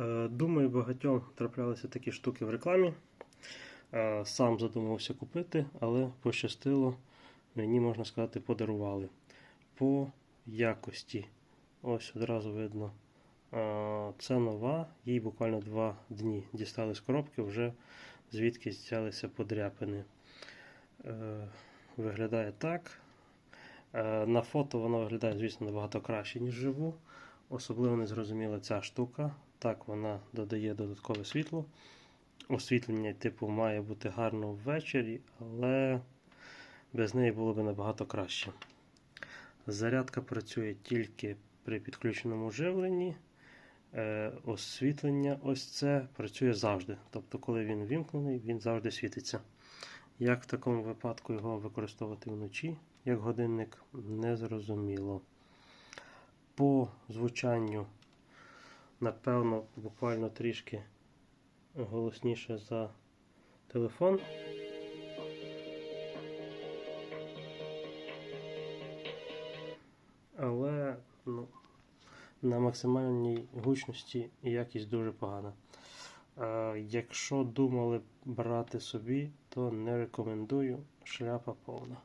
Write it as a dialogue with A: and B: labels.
A: Е, Думаю, багатьом траплялися такі штуки в рекламі. Е, Сам задумався купити, але пощастило, мені, можна сказати, подарували. По якості. Ось одразу видно. е, Це нова, їй буквально два дні дістали з коробки, вже звідки взялися подряпини. Виглядає так. На фото воно виглядає, звісно, набагато краще, ніж живу. Особливо не зрозуміла ця штука. Так, вона додає додаткове світло. Освітлення, типу, має бути гарно ввечері, але без неї було б набагато краще. Зарядка працює тільки при підключеному живленні. Е, Освітлення ось це працює завжди. Тобто, коли він вімкнений, він завжди світиться. Як в такому випадку його використовувати вночі, як годинник, не зрозуміло. По звучанню, напевно, буквально трішки голосніше за телефон. Але ну, на максимальній гучності якість дуже погана. Е, Якщо думали брати собі, то не рекомендую. Шляпа повна.